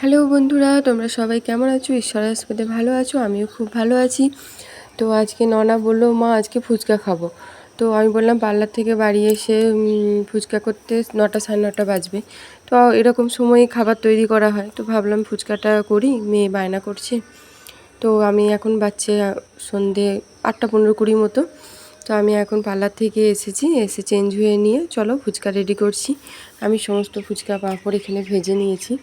Hello বন্ধুরা, তোমরা সবাই কেমন আছো? ঈশ্বর আসপদে ভালো আছো, আমিও খুব ভালো আছি। তো আজকে ননা বলল, মা, আজকে ফুচকা খাব। তো আমি বললাম, পার্লার থেকে বাড়ি এসে ফুচকা করতে নটা সাড়ে নটা বাজবে। তো এরকম সময়ে খাবার তৈরি করা হয়। তো ভাবলাম ফুচকাটা করি, মেয়ে বায়না করছে। তো আমি এখন বাচ্চা সন্ধে আটটা পনেরো কুড়ি মতো। তো আমি এখন পার্লার থেকে এসেছি, এসে চেঞ্জ হয়ে নিয়ে চলো ফুচকা রেডি করছি। আমি সমস্ত ফুচকা পাঁপড় এখানে ভেজে নিয়েছি।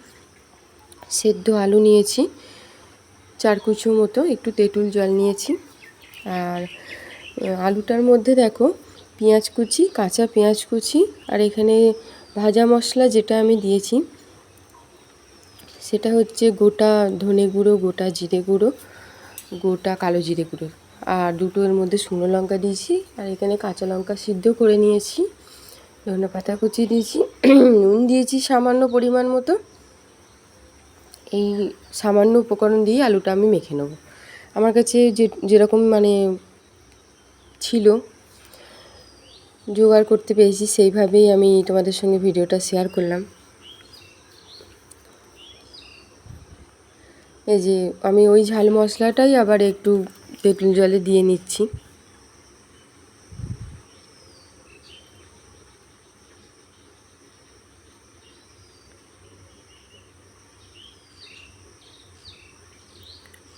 সেদ্ধ আলু নিয়েছি, চার কুচো মতো, একটু তেঁতুল জল নিয়েছি। আর আলুটার মধ্যে দেখো, পেঁয়াজ কুচি, কাঁচা পেঁয়াজ কুচি, আর এখানে ভাজা মশলা যেটা আমি দিয়েছি, সেটা হচ্ছে গোটা ধনে গুঁড়ো, গোটা জিরে গুঁড়ো, গোটা কালো জিরে গুঁড়ো। আর দুটো এর মধ্যে শুকনো লঙ্কা দিয়েছি, আর এখানে কাঁচা লঙ্কা সিদ্ধ করে নিয়েছি ধনে পাতা কুচি দিয়েছি নুন দিয়েছি সামান্য পরিমাণ মতো। এই সামান্য উপকরণ দিয়ে আলুটা আমি মেখে নেব। আমার কাছে যে, যেরকম মানে ছিল, জোগাড় করতে পেরেছি, সেইভাবেই আমি তোমাদের সঙ্গে ভিডিওটা শেয়ার করলাম। এই যে, আমি ওই ঝাল মশলাটাই আবার একটু তেঁতুল জলে দিয়ে নিচ্ছি।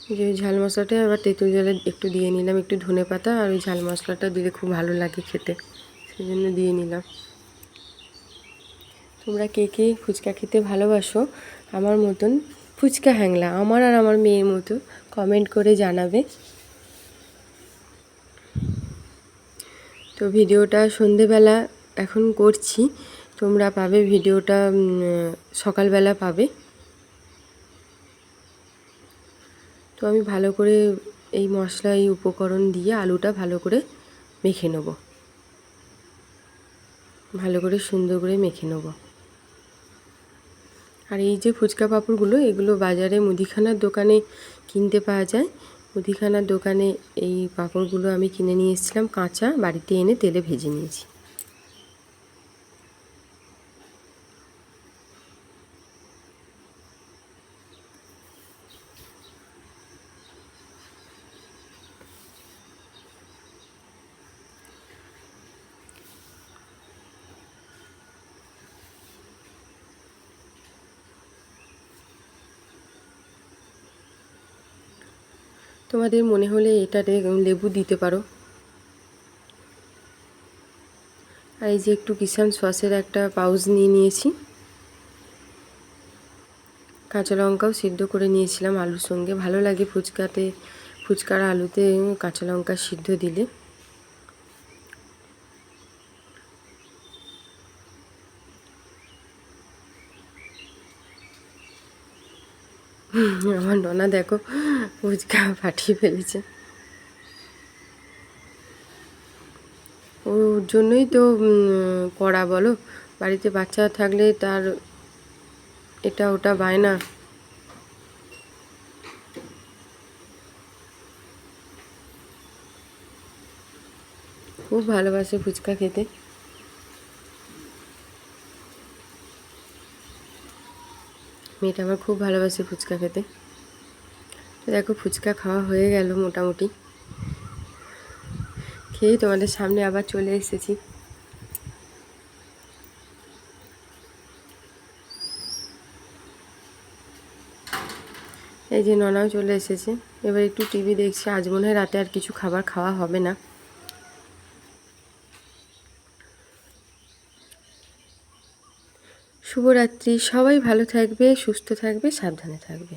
যে ঝাল মশলাটা আবার তেঁতুল জলে একটু দিয়ে নিলাম, একটু ধনে পাতা আর ওই ঝাল মশলাটা দিলে খুব ভালো লাগে খেতে সেই জন্য দিয়ে নিলাম। তোমরা কে কে ফুচকা খেতে ভালোবাসো আমার মতন ফুচকা হ্যাংলা, আমার আর আমার মেয়ের মতো কমেন্ট করে জানাবে। তো ভিডিওটা সন্ধেবেলা এখন করছি, তোমরা পাবে, ভিডিওটা সকালবেলা পাবে তো আমি ভালো করে এই মশলা, এই উপকরণ দিয়ে আলুটা ভালো করে মেখে নেব। ভালো করে সুন্দর করে মেখে নেব। আর এই যে ফুচকা পাঁপড়গুলো, এগুলো বাজারে মুদিখানার দোকানে কিনতে পাওয়া যায়। মুদিখানার দোকানে এই পাঁপড়গুলো আমি কিনে নিয়ে এসেছিলাম কাঁচা, বাড়িতে এনে তেলে ভেজে নিয়েছি। তোমাদের মনে হলে এটাতে লেবু দিতে পারো। আর এই যে একটু কিষান সসের একটা পাউজ নিয়ে নিয়েছি। কাঁচা লঙ্কাও সিদ্ধ করে নিয়েছিলাম আলুর সঙ্গে। ভালো লাগে ফুচকাতে, ফুচকার আলুতে কাঁচা লঙ্কা সিদ্ধ দিলে। আমার ননা দেখো, ফুচকা ফাটিয়ে ফেলেছে। ওর জন্যই তো করা বলো, বাড়িতে বাচ্চা থাকলে তার এটা ওটা বায়না খুব ভালোবাসে ফুচকা খেতে। মেয়েটা আমার খুব ভালোবাসে ফুচকা খেতে। তো দেখো ফুচকা খাওয়া হয়ে গেল মোটামুটি। খেয়েই তোমাদের সামনে আবার চলে এসেছি। এই যে ননাও চলে এসেছে। এবার একটু টিভি দেখছি। আজ মনে হয় রাতে আর কিছু খাবার খাওয়া হবে না। শুভরাত্রি। সবাই ভালো থাকবে সুস্থ থাকবে সাবধানে থাকবে।